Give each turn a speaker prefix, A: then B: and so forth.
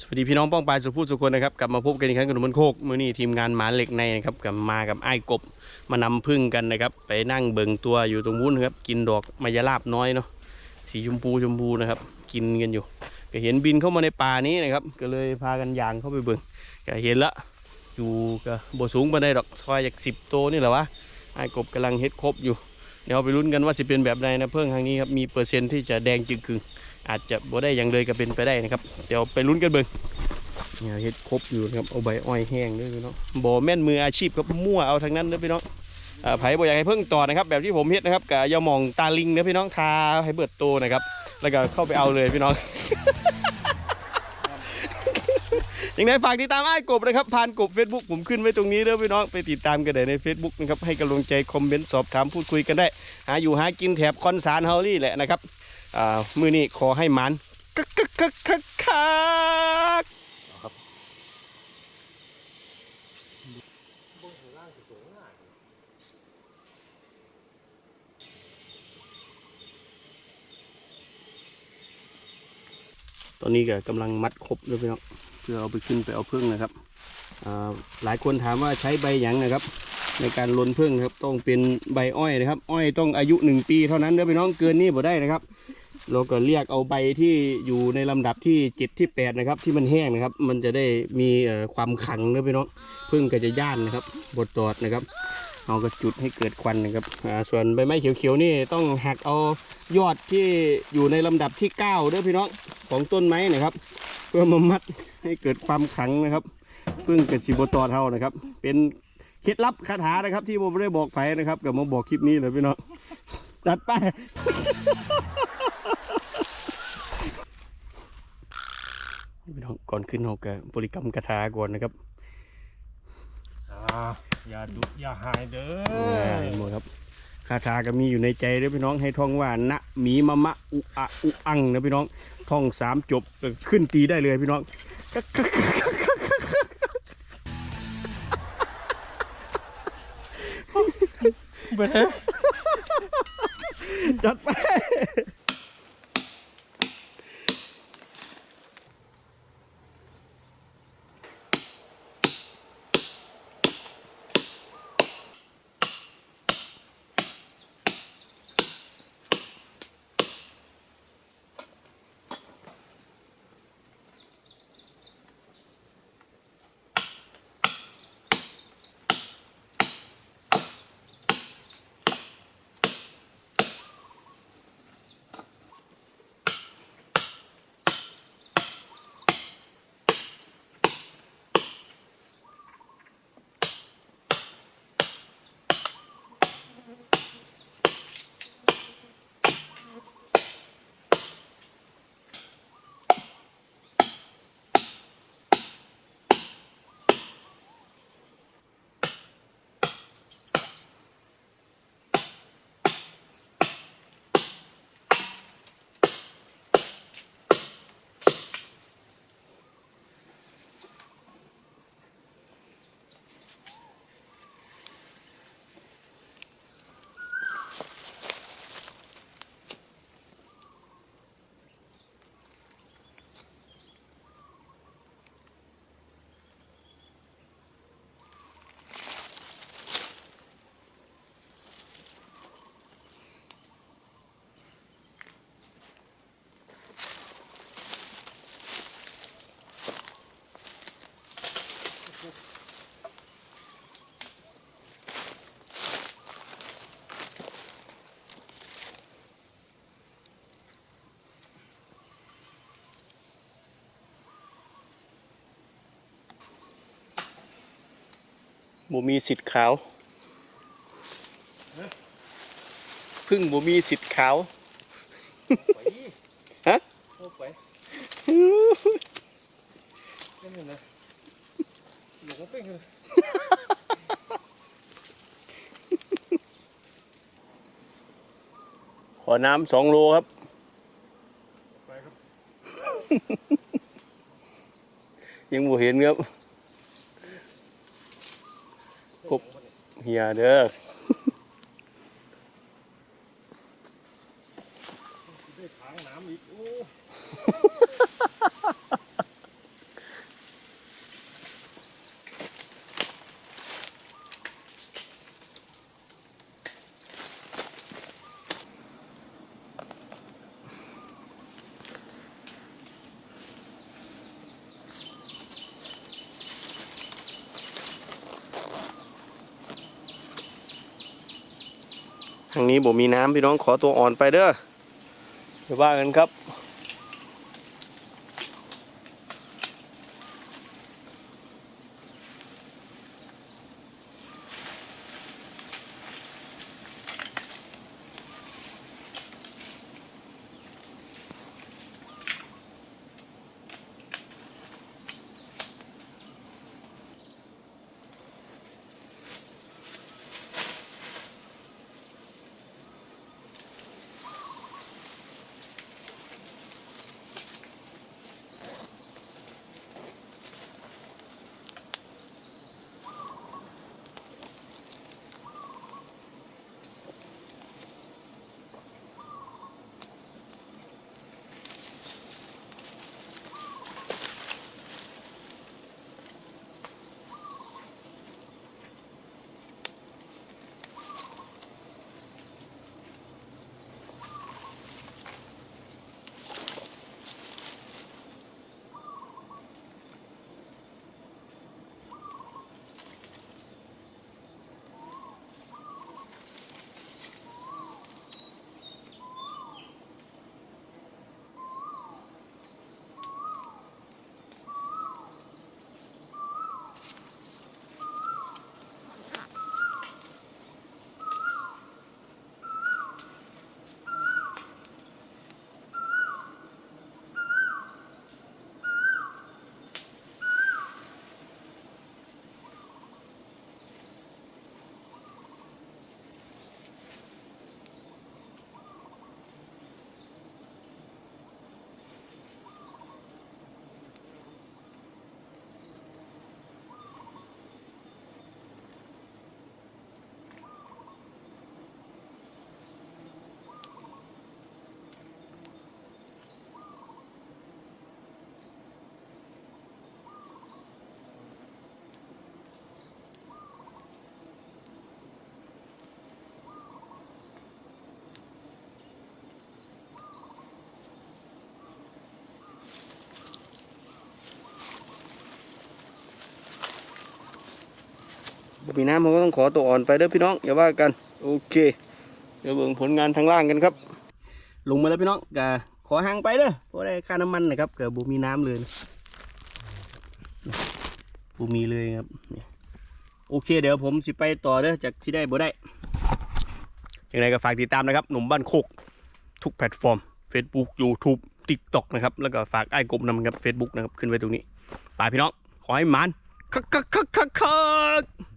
A: สวัสดีพี่น้องป้องปลายสุภูสุคนนะครับกลับมาพบกันอีกครั้งกับหนุ่มโคกมือนี้ทีมงานหมาเหล็กในนะครับกลับมากับไอ้กบมานำพึ่งกันนะครับ ไปนั่งเบิ่งตัวอยู่ตรงนู้นครับกินดอกมายาลาบน้อยเนาะสีชมพูชมพูนะครับ กินกันอยู่ ก็เห็นบินเข้ามาในป่านี้นะครับ ก็เลยพากันยางเข้าไปเบิ่งก็เห็นละอยู่ก็บ่สูงปานใดดอกซอยจากสิบโตวนี่แหละวะไอ้กบกำลังเฮ็ดครบอยู่ ดี๋ยวไปลุ้นกันว่าจะเป็นแบบใดนะเพิ่งครั้งนี้ครับมีเปอร์เซ็นต์ที่จะแดงจึงกึงอาจจะบ่ได้อย่างเลยก็เป็นไปได้นะครับ เดี๋ยวไปลุ้นกันเบิ่งเนี่ยเฮ็ดครบอยู่ครับเอาใบอ้อยแห้งด้วยพี่น้องบ่แม่นมืออาชีพครับมั่วเอาทั้งนั้นเด้อพี่น้องอ่าไผ่บ่อยากให้เพิ่งต่อนะครับ แบบที่ผมเฮ็ดนะครับกะอย่ามองตาลิงเด้อพี่น้องทาให้เบิดโตนะครับ แล้วก็เข้าไปเอาเลยพี่น้อง ยังไงฝากติดตามไอ้กบนะครับผ่านกบ Facebook ผมขึ้นไว้ตรงนี้เด้อพี่น้องไปติดตามกันได้ใน Facebook นะครับให้กำลังใจคอมเมนต์สอบถามพูดคุยกันได้ หาอยู่หากินแถบคอนสารเฮาลี่แหละนะครับอ่ามือนี้ขอให้มันกักกักกักกักกัก ตอนนี้ก็กำลังมัดครบด้วยพี่น้องเพื่อเอาไปขึ้นไปเอาเพึ่งนะครับหลายคนถามว่าใช้ใบหยังนะครับ ในการลนเพึ่งนครับต้องเป็นใบอ้อยนะครับ อ้อยต้องอายุหนึ่งปีเท่านั้นเด้อพี่น้องเกินนี่บ่ได้นะครับ เราก็เรียกเอาใบที่อยู่ในลำดับที่เจ็ดที่แปดนะครับ ที่มันแห้งนะครับ มันจะได้มีความขังเด้อพี่น้องเพึ่งก็จะย่านนะครับบดตอดนะครับ เอากระจุดให้เกิดควันนะครับส่วนใบไม้เขียวๆนี่ต้องหักเอายอดที่อยู่ในลำดับที่เก้าเด้อพี่น้องของต้นไม้นะครับ เพื่อมามัดให้เกิดความขังนะครับพึ่งเป็นสิบตอเท่านะครับ เป็นเคล็ดลับคาถานะครับ ที่ผมไม่ได้บอกไปนะครับกับมาบอกคลิปนี้เลยพี่น้องจัดไปพี่น้องก่อนขึ้นเราก็บริกรรมคาถาก่อนนะครับ
B: อย่าดุอย่าหายเด้
A: อ่า
B: อ
A: เห็นหมดครับคาถาก็มีอยู่ในใจเด้อพี่น้องให้ท่องว่านะหมีมะมะอุอะอุอังนะพี่น้องท่องสามจบก็ขึ้นตีได้เลยพี่น้อง
B: ไปเถอะ
A: จัดไป บ่มีสิทธิ์ขาวพึ่งบ่มีสิทธิ์ขาว
B: ไป
A: ฮะ
B: โอ้ไปนั่นน่ะนะหลงเป้งเลย
A: ขอน้ำสองโลครับ
B: ไปครับ
A: ยังบ่เห็นครับพบเฮียเด้อ
B: ได้ทางน้ำอีกโอ้
A: ทางนี้บ่มีน้ำพี่น้องขอตัวอ่อนไปเด้อเดี๋ยวว่ากันครับ มีน้ำผมก็ต้องขอตัวอ่อนไปเด้อพี่น้องอย่าว่ากันโอเค เดี๋ยวเบิ่งผลงานทางล่างกันครับ ลงมาแล้วพี่น้องกะขอห่างไปเด้อเพราะได้ค่าน้ำมันนะครับเกิดบุมีน้ำเลยนะบุมีเลยครับโอเค เดี๋ยวผมสิไปต่อเด้อจากที่ได้บ่ได้ยังไงก็ฝากติดตามนะครับ หนุ่มบ้านโคก ทุกแพลตฟอร์ม Facebook YouTube TikTok นะครับ แล้วก็ฝากไอ้กบนำครับ Facebook นะครับ ขึ้นไว้ตรงนี้ไปพี่น้อง ขอให้มันคักคักคักคักคัก